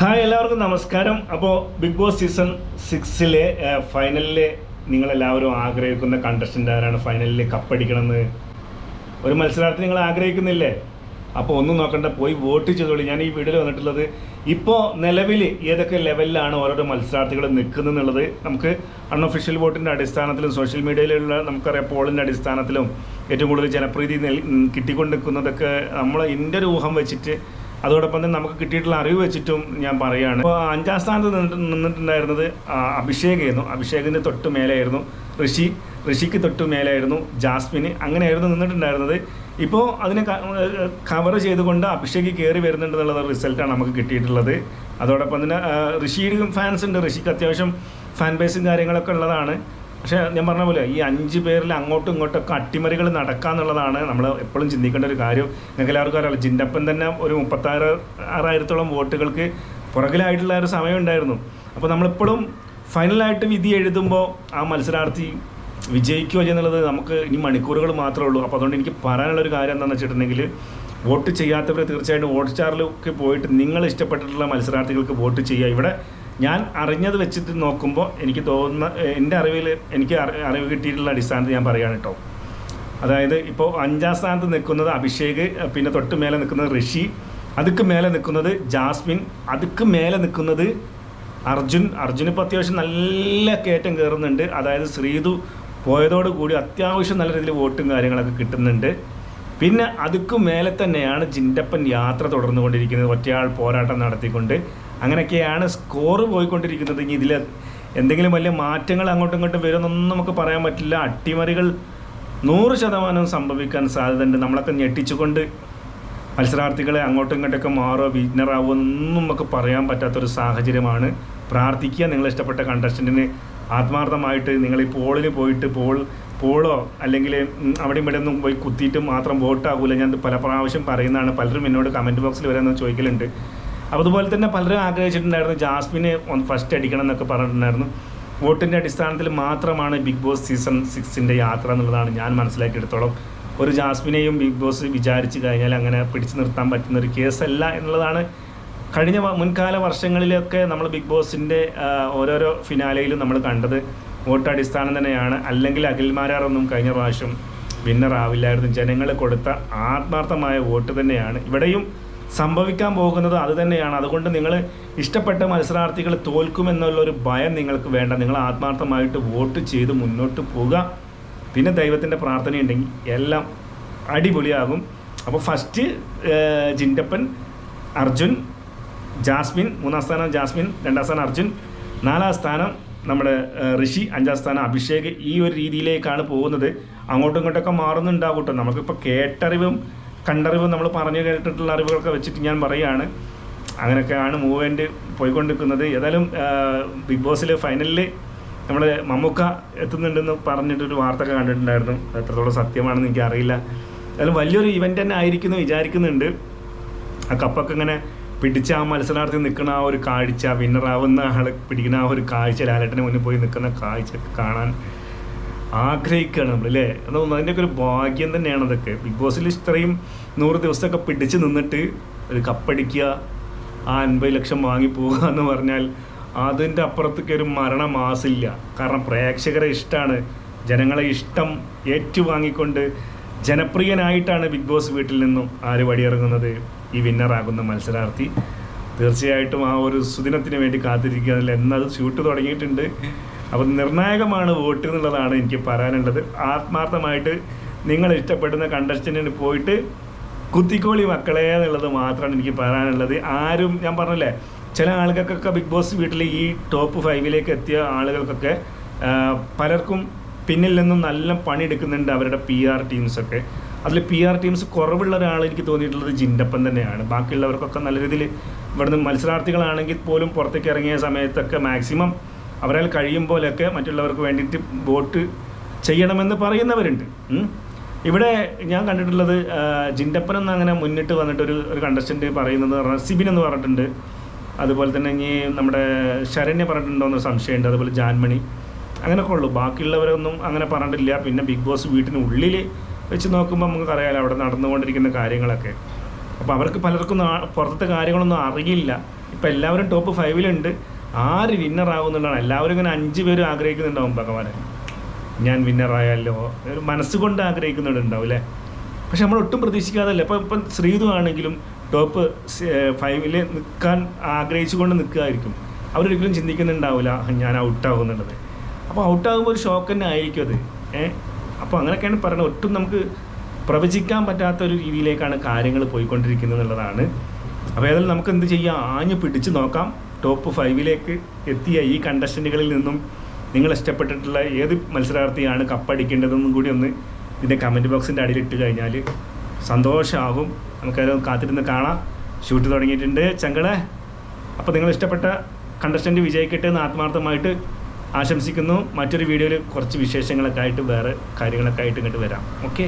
Hi എല്ലാവർക്കും നമസ്കാരം. അപ്പോൾ ബിഗ് ബോസ് സീസൺ സിക്സിലെ ഫൈനലിൽ നിങ്ങളെല്ലാവരും ആഗ്രഹിക്കുന്ന കണ്ടസ്റ്റന്റ് ആരാണ് ഫൈനലിൽ കപ്പടിക്കണമെന്ന്? ഒരു മത്സരാർത്ഥി നിങ്ങൾ ആഗ്രഹിക്കുന്നില്ലേ? അപ്പോൾ ഒന്നും നോക്കണ്ട പോയി വോട്ട് ചെയ്തോളൂ. ഞാൻ ഈ വീഡിയോയിൽ വന്നിട്ടുള്ളത് ഇപ്പോൾ നിലവിൽ ഏതൊക്കെ ലെവലിലാണ് ഓരോരോ മത്സരാർത്ഥികൾ നിൽക്കുന്നത് എന്നുള്ളത് നമുക്ക് അൺഒഫീഷ്യൽ വോട്ടിന്റെ അടിസ്ഥാനത്തിലും സോഷ്യൽ മീഡിയയിലുള്ള നമുക്കറിയാം പോളിന്റെ അടിസ്ഥാനത്തിലും ഏറ്റവും കൂടുതൽ ജനപ്രീതി കിട്ടിക്കൊണ്ട് നിൽക്കുന്നതൊക്കെ നമ്മൾ എന്റെ ഒരു ഊഹം വെച്ചിട്ട് അതോടൊപ്പം തന്നെ നമുക്ക് കിട്ടിയിട്ടുള്ള അറിവ് വെച്ചിട്ടും ഞാൻ പറയുകയാണ്. അപ്പോൾ അഞ്ചാം സ്ഥാനത്ത് നിന്നിട്ട് നിന്നിട്ടുണ്ടായിരുന്നത് അഭിഷേകായിരുന്നു അഭിഷേകിന്റെ തൊട്ട് മേലെയായിരുന്നു ഋഷി. ഋഷിക്ക് തൊട്ട് മേലെയായിരുന്നു ജാസ്മിന് അങ്ങനെയായിരുന്നു നിന്നിട്ടുണ്ടായിരുന്നത്. ഇപ്പോൾ അതിനെ കവർ ചെയ്തുകൊണ്ട് അഭിഷേക് കയറി വരുന്നുണ്ട് എന്നുള്ള റിസൾട്ടാണ് നമുക്ക് കിട്ടിയിട്ടുള്ളത്. അതോടൊപ്പം തന്നെ ഋഷിയുടെയും ഫാൻസ് ഉണ്ട്. ഋഷിക്ക് അത്യാവശ്യം ഫാൻ ബേസും കാര്യങ്ങളൊക്കെ ഉള്ളതാണ്. പക്ഷേ ഞാൻ പറഞ്ഞ പോലെ ഈ അഞ്ച് പേരിൽ അങ്ങോട്ടും ഇങ്ങോട്ടൊക്കെ അട്ടിമറികൾ നടക്കാന്നുള്ളതാണ് നമ്മൾ എപ്പോഴും ചിന്തിക്കേണ്ട ഒരു കാര്യം. നിങ്ങൾക്ക് എല്ലാവർക്കും അറിയാം ജിൻഡപ്പൻ തന്നെ ഒരു മുപ്പത്താറ് ആറായിരത്തോളം വോട്ടുകൾക്ക് പുറകിലായിട്ടുള്ള ഒരു സമയം ഉണ്ടായിരുന്നു അപ്പോൾ നമ്മളെപ്പോഴും ഫൈനലായിട്ട് വിധി എഴുതുമ്പോൾ ആ മത്സരാർത്ഥി വിജയിക്കുക എന്നുള്ളത് നമുക്ക് ഇനി മണിക്കൂറുകൾ മാത്രമേ ഉള്ളൂ. അപ്പോൾ അതുകൊണ്ട് എനിക്ക് പറയാനുള്ള ഒരു കാര്യം എന്താണെന്ന് വെച്ചിട്ടുണ്ടെങ്കിൽ വോട്ട് ചെയ്യാത്തവർ തീർച്ചയായിട്ടും വോട്ട് ചാറിലൊക്കെ പോയിട്ട് നിങ്ങൾ ഇഷ്ടപ്പെട്ടിട്ടുള്ള മത്സരാർത്ഥികൾക്ക് വോട്ട് ചെയ്യുക. ഇവിടെ ഞാൻ അറിഞ്ഞത് വെച്ചിട്ട് നോക്കുമ്പോൾ എനിക്ക് തോന്നുന്ന എന്റെ അറിവിൽ എനിക്ക് അറിവ് കിട്ടിയിട്ടുള്ള അടിസ്ഥാനത്തിൽ ഞാൻ പറയുകയാണ് കേട്ടോ. അതായത് ഇപ്പോൾ അഞ്ചാം സ്ഥാനത്ത് നിൽക്കുന്നത് അഭിഷേക് പിന്നെ തൊട്ട് മേലെ നിൽക്കുന്നത് ഋഷി അതുക്ക് മേലെ നിൽക്കുന്നത് ജാസ്മിൻ അതുക്ക് മേലെ നിൽക്കുന്നത് അർജുൻ. അർജുൻ ഇപ്പോൾ അത്യാവശ്യം നല്ല കയറ്റം കയറുന്നുണ്ട്. അതായത് ശ്രീതു പോയതോട് കൂടി അത്യാവശ്യം നല്ല രീതിയിൽ വോട്ടും കാര്യങ്ങളൊക്കെ കിട്ടുന്നുണ്ട്. പിന്നെ അതുക്ക് മേലെ തന്നെയാണ് ജിൻഡപ്പൻ യാത്ര തുടർന്നുകൊണ്ടിരിക്കുന്നത്. ഒറ്റയാൾ പോരാട്ടം നടത്തിക്കൊണ്ട്. അങ്ങനെയൊക്കെയാണ് സ്കോർ പോയിക്കൊണ്ടിരിക്കുന്നത്. ഇനി ഇതിൽ എന്തെങ്കിലും വലിയ മാറ്റങ്ങൾ അങ്ങോട്ടും ഇങ്ങോട്ടും വരുമെന്നൊന്നും നമുക്ക് പറയാൻ പറ്റില്ല. അട്ടിമറികൾ നൂറ് ശതമാനം സംഭവിക്കാൻ സാധ്യതയുണ്ട്. നമ്മളൊക്കെ ഞെട്ടിച്ചുകൊണ്ട് മത്സരാർത്ഥികളെ അങ്ങോട്ടും ഇങ്ങോട്ടൊക്കെ മാറോ വിജ്ഞറാവോ എന്നൊന്നും നമുക്ക് പറയാൻ പറ്റാത്തൊരു സാഹചര്യമാണ്. പ്രാർത്ഥിക്കുക. നിങ്ങൾ ഇഷ്ടപ്പെട്ട കണ്ടസ്റ്റന്റിന് ആത്മാർത്ഥമായിട്ട് നിങ്ങൾ ഈ പോളിൽ പോയിട്ട് പോൾ പോളോ അല്ലെങ്കിൽ അവിടെ ഇവിടെ ഒന്നും പോയി കുത്തിയിട്ട് മാത്രം വോട്ടാകൂല. ഞാൻ പല പ്രാവശ്യം പറയുന്നതാണ്. പലരും എന്നോട് കമന്റ് ബോക്സിൽ വരെ ഒന്ന് ചോദിക്കലുണ്ട്. അപ്പോൾ അതുപോലെ തന്നെ പലരും ആഗ്രഹിച്ചിട്ടുണ്ടായിരുന്നു ജാസ്മിനെ ഒന്ന് ഫസ്റ്റ് അടിക്കണം എന്നൊക്കെ പറഞ്ഞിട്ടുണ്ടായിരുന്നു. വോട്ടിന്റെ അടിസ്ഥാനത്തിൽ മാത്രമാണ് ബിഗ് ബോസ് സീസൺ സിക്സിന്റെ യാത്ര എന്നുള്ളതാണ് ഞാൻ മനസ്സിലാക്കിയെടുത്തോളം. ഒരു ജാസ്മിനെയും ബിഗ് ബോസ് വിചാരിച്ച് കഴിഞ്ഞാൽ അങ്ങനെ പിടിച്ചു നിർത്താൻ പറ്റുന്ന ഒരു കേസല്ല എന്നുള്ളതാണ്. കഴിഞ്ഞ മുൻകാല വർഷങ്ങളിലൊക്കെ നമ്മൾ ബിഗ് ബോസിന്റെ ഓരോരോ ഫിനാലയിലും നമ്മൾ കണ്ടത് വോട്ട് അടിസ്ഥാനം തന്നെയാണ്. അല്ലെങ്കിൽ അഖിൽമാരാറൊന്നും കഴിഞ്ഞ പ്രാവശ്യം വിന്നർ ആവില്ലായിരുന്നു. ജനങ്ങൾ കൊടുത്ത ആത്മാർത്ഥമായ വോട്ട് തന്നെയാണ്. ഇവിടെയും സംഭവിക്കാൻ പോകുന്നത് അത് തന്നെയാണ്. അതുകൊണ്ട് നിങ്ങൾ ഇഷ്ടപ്പെട്ട മത്സരാർത്ഥികൾ തോൽക്കുമെന്നുള്ള ഒരു ഭയം നിങ്ങൾക്ക് വേണ്ട. നിങ്ങൾ ആത്മാർത്ഥമായിട്ട് വോട്ട് ചെയ്ത് മുന്നോട്ട് പോവുക. പിന്നെ ദൈവത്തിന്റെ പ്രാർത്ഥനയുണ്ടെങ്കിൽ എല്ലാം അടിപൊളിയാകും. അപ്പോൾ ഫസ്റ്റ് ജിൻഡപ്പൻ അർജുൻ ജാസ്മിൻ മൂന്നാം സ്ഥാനം ജാസ്മിൻ രണ്ടാം സ്ഥാനം അർജുൻ നാലാം സ്ഥാനം നമ്മുടെ ഋഷി അഞ്ചാം സ്ഥാനം അഭിഷേക് ഈ ഒരു രീതിയിലേക്കാണ് പോകുന്നത്. അങ്ങോട്ടും ഇങ്ങോട്ടൊക്കെ മാറുന്നുണ്ടാവും കേട്ടോ. നമുക്കിപ്പോൾ കേട്ടറിവും കണ്ടറിവും നമ്മൾ പറഞ്ഞു കേട്ടിട്ടുള്ള അറിവുകളൊക്കെ വെച്ചിട്ട് ഞാൻ പറയുകയാണ്. അങ്ങനെയൊക്കെയാണ് മൂവ്മെന്റ് പോയിക്കൊണ്ടിരിക്കുന്നത്. ഏതായാലും ബിഗ് ബോസിൽ ഫൈനലിൽ നമ്മൾ മമ്മൂക്ക എത്തുന്നുണ്ടെന്ന് പറഞ്ഞിട്ടൊരു വാർത്ത ഒക്കെ കണ്ടിട്ടുണ്ടായിരുന്നു എത്രത്തോളം സത്യമാണെന്ന് എനിക്കറിയില്ല. ഏതായാലും വലിയൊരു ഇവന്റ് തന്നെ ആയിരിക്കുന്നു വിചാരിക്കുന്നുണ്ട്. ആ കപ്പൊക്കെ ഇങ്ങനെ പിടിച്ച ആ മത്സരാർത്ഥി നിൽക്കുന്ന ആ ഒരു കാഴ്ച വിന്നറാവുന്ന ആൾ പിടിക്കുന്ന ആ ഒരു കാഴ്ച ലാലേട്ടന് മുന്നിൽ പോയി നിൽക്കുന്ന കാഴ്ച കാണാൻ ആഗ്രഹിക്കുകയാണ് നമ്മൾ അല്ലേ അതൊന്നും അതിന്റെയൊക്കെ ഒരു ഭാഗ്യം തന്നെയാണ് അതൊക്കെ. ബിഗ് ബോസിൽ ഇത്രയും നൂറ് ദിവസമൊക്കെ പിടിച്ച് നിന്നിട്ട് ഒരു കപ്പടിക്കുക ആ അൻപത് ലക്ഷം വാങ്ങിപ്പോവുക എന്ന് പറഞ്ഞാൽ അതിന്റെ അപ്പുറത്തേക്ക് ഒരു മരണമാസില്ല. കാരണം പ്രേക്ഷകരെ ഇഷ്ടമാണ്. ജനങ്ങളെ ഇഷ്ടം ഏറ്റുവാങ്ങിക്കൊണ്ട് ജനപ്രിയനായിട്ടാണ് ബിഗ് ബോസ് വീട്ടിൽ നിന്നും ആര് വടിയിറങ്ങുന്നത് ഈ വിന്നറാകുന്ന മത്സരാർത്ഥി. തീർച്ചയായിട്ടും ആ ഒരു സുദിനത്തിന് വേണ്ടി കാത്തിരിക്കുകയാണെങ്കിൽ എന്നത് ഷൂട്ട് തുടങ്ങിയിട്ടുണ്ട്. അപ്പോൾ നിർണായകമാണ് വോട്ട് എന്നുള്ളതാണ് എനിക്ക് പറയാനുള്ളത്. ആത്മാർത്ഥമായിട്ട് നിങ്ങൾ ഇഷ്ടപ്പെടുന്ന കണ്ടസ്റ്റന്റിന് പോയിട്ട് കുത്തിക്കോളി മക്കളെ എന്നുള്ളത് മാത്രമാണ് എനിക്ക് പറയാനുള്ളത്. ആരും ഞാൻ പറഞ്ഞല്ലേ ചില ആളുകൾക്കൊക്കെ ബിഗ് ബോസ് വീട്ടിൽ ഈ ടോപ്പ് ഫൈവിലേക്ക് എത്തിയ ആളുകൾക്കൊക്കെ പലർക്കും പിന്നിൽ നിന്നും നല്ല പണിയെടുക്കുന്നുണ്ട് അവരുടെ പി ആർ ടീംസൊക്കെ അതിൽ പി ആർ ടീംസ് കുറവുള്ള ഒരാൾ എനിക്ക് തോന്നിയിട്ടുള്ളത് ജിൻഡപ്പൻ തന്നെയാണ്. ബാക്കിയുള്ളവർക്കൊക്കെ നല്ല രീതിയിൽ ഇവിടുന്ന് മത്സരാർത്ഥികളാണെങ്കിൽ പോലും പുറത്തേക്ക് ഇറങ്ങിയ സമയത്തൊക്കെ മാക്സിമം അവരാൽ കഴിയും പോലെയൊക്കെ മറ്റുള്ളവർക്ക് വേണ്ടിയിട്ട് വോട്ട് ചെയ്യണമെന്ന് പറയുന്നവരുണ്ട്. ഇവിടെ ഞാൻ കണ്ടിട്ടുള്ളത് ജിൻഡപ്പൻ എന്ന് അങ്ങനെ മുന്നിട്ട് വന്നിട്ട് ഒരു കണ്ടസ്റ്റന്റ് പറയുന്നത് പറഞ്ഞാൽ സിബിൻ എന്ന് പറഞ്ഞിട്ടുണ്ട്. അതുപോലെ തന്നെ ഇനി നമ്മുടെ ശരണ്യ പറഞ്ഞിട്ടുണ്ടോ എന്ന് സംശയമുണ്ട്. അതുപോലെ ജാൻമണി. അങ്ങനെയൊക്കെ ഉള്ളൂ. ബാക്കിയുള്ളവരൊന്നും അങ്ങനെ പറഞ്ഞിട്ടില്ല. പിന്നെ ബിഗ് ബോസ് വീട്ടിനുള്ളിൽ വെച്ച് നോക്കുമ്പോൾ നമുക്ക് അറിയാമല്ലോ അവിടെ നടന്നുകൊണ്ടിരിക്കുന്ന കാര്യങ്ങളൊക്കെ. അപ്പോൾ അവർക്ക് പലർക്കും പുറത്തെ കാര്യങ്ങളൊന്നും അറിയില്ല. ഇപ്പോൾ എല്ലാവരും ടോപ്പ് ഫൈവിലുണ്ട്. ആര് വിന്നർ ആകുന്നുള്ളതാണ് എല്ലാവരും ഇങ്ങനെ അഞ്ച് പേരും ആഗ്രഹിക്കുന്നുണ്ടാവും ഭഗവാനെ. ഞാൻ വിന്നറായാലോ ഒരു മനസ്സുകൊണ്ട് ആഗ്രഹിക്കുന്നുണ്ടാവും അല്ലേ? പക്ഷെ നമ്മൾ ഒട്ടും പ്രതീക്ഷിക്കാതല്ലേ? ഇപ്പം ഇപ്പം ശ്രീതു ആണെങ്കിലും ടോപ്പ് ഫൈവിൽ നിൽക്കാൻ ആഗ്രഹിച്ചുകൊണ്ട് നിൽക്കുകയായിരിക്കും അവരൊരിക്കലും ചിന്തിക്കുന്നുണ്ടാവില്ല ഞാൻ ഔട്ടാകുന്നുള്ളത് അപ്പോൾ ഔട്ടാകുമ്പോൾ ഒരു ഷോക്ക് തന്നെ ആയിരിക്കും അത്. ഏഹ് അപ്പോൾ അങ്ങനെയൊക്കെയാണ് പറയുന്നത്. ഒട്ടും നമുക്ക് പ്രവചിക്കാൻ പറ്റാത്ത ഒരു രീതിയിലേക്കാണ് കാര്യങ്ങൾ പോയിക്കൊണ്ടിരിക്കുന്നത് എന്നുള്ളതാണ്. അപ്പോൾ ഏതായാലും നമുക്ക് എന്ത് ചെയ്യാം? ആഞ്ഞു പിടിച്ച് നോക്കാം. ടോപ്പ് ഫൈവിലേക്ക് എത്തിയ ഈ കണ്ടസ്റ്റന്റുകളിൽ നിന്നും നിങ്ങൾ ഇഷ്ടപ്പെട്ടിട്ടുള്ള ഏത് മത്സരാർത്ഥിയാണ് കപ്പടിക്കേണ്ടതെന്നും കൂടി ഒന്ന് ഇതിന്റെ കമന്റ് ബോക്സിന്റെ അടിയിൽ ഇട്ട് കഴിഞ്ഞാൽ സന്തോഷമാകും നമുക്കത് കാത്തിരുന്ന് കാണാം. ഷൂട്ട് തുടങ്ങിയിട്ടുണ്ട് ചങ്കളെ. അപ്പോൾ നിങ്ങൾ ഇഷ്ടപ്പെട്ട കണ്ടസ്റ്റന്റ് വിജയിക്കട്ടെ എന്ന് ആത്മാർത്ഥമായിട്ട് ആശംസിക്കുന്നു. മറ്റൊരു വീഡിയോയിൽ കുറച്ച് വിശേഷങ്ങളൊക്കെ ആയിട്ട് വേറെ കാര്യങ്ങളൊക്കെ ആയിട്ട് ഇങ്ങോട്ട് വരാം. ഓക്കെ